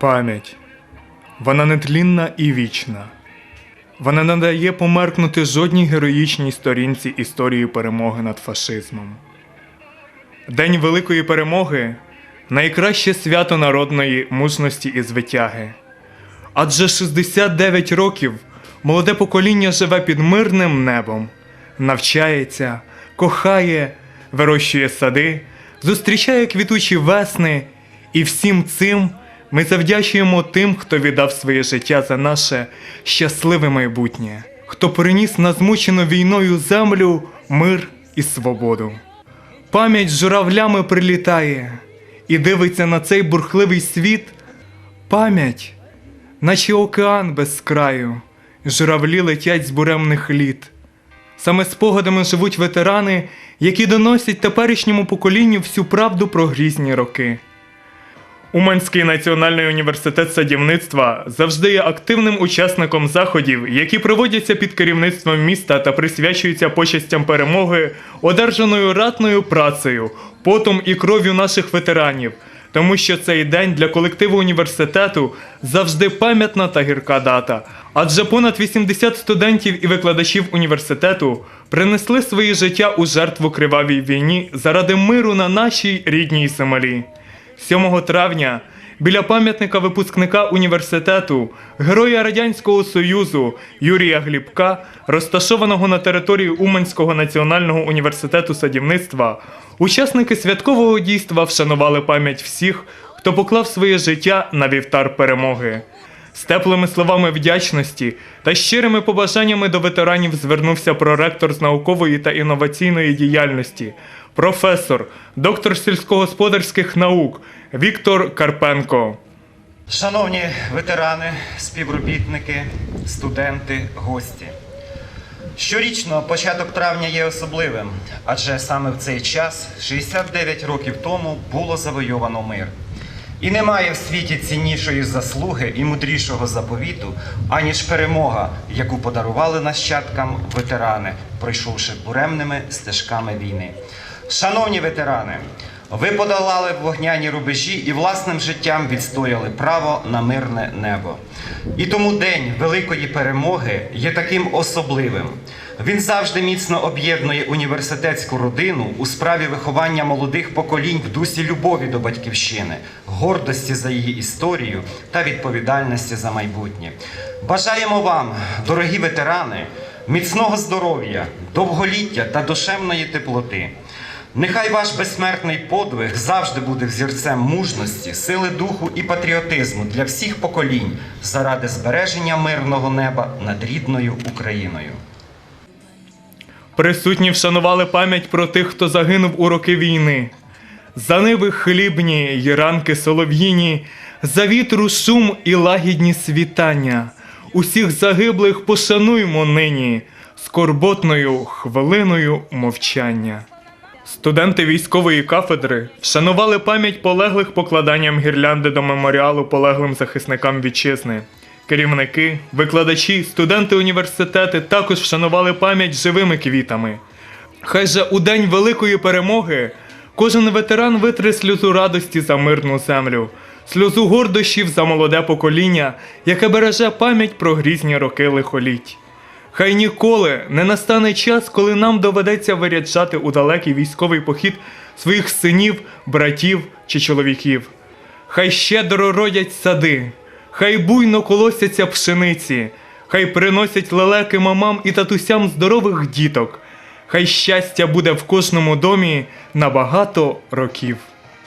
Пам'ять. Вона нетлінна і вічна. Вона не дає померкнути жодній героїчній сторінці історії перемоги над фашизмом. День Великої перемоги найкраще свято народної мужності і звитяги. Адже 69 років молоде покоління живе під мирним небом, навчається, кохає, вирощує сади, зустрічає квітучі весни, і всім цим ми завдячуємо тим, хто віддав своє життя за наше щасливе майбутнє, хто приніс на змучену війною землю мир і свободу. Пам'ять журавлями прилітає і дивиться на цей бурхливий світ. Пам'ять, наче океан без краю, журавлі летять з буремних літ. Саме спогадами живуть ветерани, які доносять теперішньому поколінню всю правду про грізні роки. Уманський національний університет садівництва завжди є активним учасником заходів, які проводяться під керівництвом міста та присвячуються почестям перемоги, одержаною ратною працею, потом і кров'ю наших ветеранів, тому що цей день для колективу університету завжди пам'ятна та гірка дата. Адже понад 80 студентів і викладачів університету принесли свої життя у жертву кривавій війні заради миру на нашій рідній землі. 7 травня біля пам'ятника випускника університету, героя Радянського Союзу Юрія Глібка, розташованого на території Уманського національного університету садівництва, учасники святкового дійства вшанували пам'ять всіх, хто поклав своє життя на вівтар перемоги. З теплими словами вдячності та щирими побажаннями до ветеранів звернувся проректор з наукової та інноваційної діяльності, професор, доктор сільськогосподарських наук Віктор Карпенко. Шановні ветерани, співробітники, студенти, гості. Щорічно початок травня є особливим, адже саме в цей час, 69 років тому, було завойовано мир. І немає в світі ціннішої заслуги і мудрішого заповіту, аніж перемога, яку подарували нащадкам ветерани, пройшовши буремними стежками війни. Шановні ветерани, ви подолали вогняні рубежі і власним життям відстояли право на мирне небо. І тому день великої перемоги є таким особливим. Він завжди міцно об'єднує університетську родину у справі виховання молодих поколінь в дусі любові до батьківщини, гордості за її історію та відповідальності за майбутнє. Бажаємо вам, дорогі ветерани, міцного здоров'я, довголіття та душевної теплоти. Нехай ваш безсмертний подвиг завжди буде взірцем мужності, сили духу і патріотизму для всіх поколінь заради збереження мирного неба над рідною Україною. Присутні вшанували пам'ять про тих, хто загинув у роки війни. За ниви хлібні й ранки солов'їні, за вітру шум і лагідні світання. Усіх загиблих пошануймо нині скорботною хвилиною мовчання. Студенти військової кафедри вшанували пам'ять полеглих покладанням гірлянди до меморіалу полеглим захисникам вітчизни. Керівники, викладачі, студенти університети також вшанували пам'ять живими квітами. Хай же у день великої перемоги кожен ветеран витре сльозу радості за мирну землю, сльозу гордощів за молоде покоління, яке береже пам'ять про грізні роки лихоліть. Хай ніколи не настане час, коли нам доведеться виряджати у далекий військовий похід своїх синів, братів чи чоловіків. Хай щедро родять сади, хай буйно колосяться пшениці, хай приносять лелеки мамам і татусям здорових діток. Хай щастя буде в кожному домі на багато років.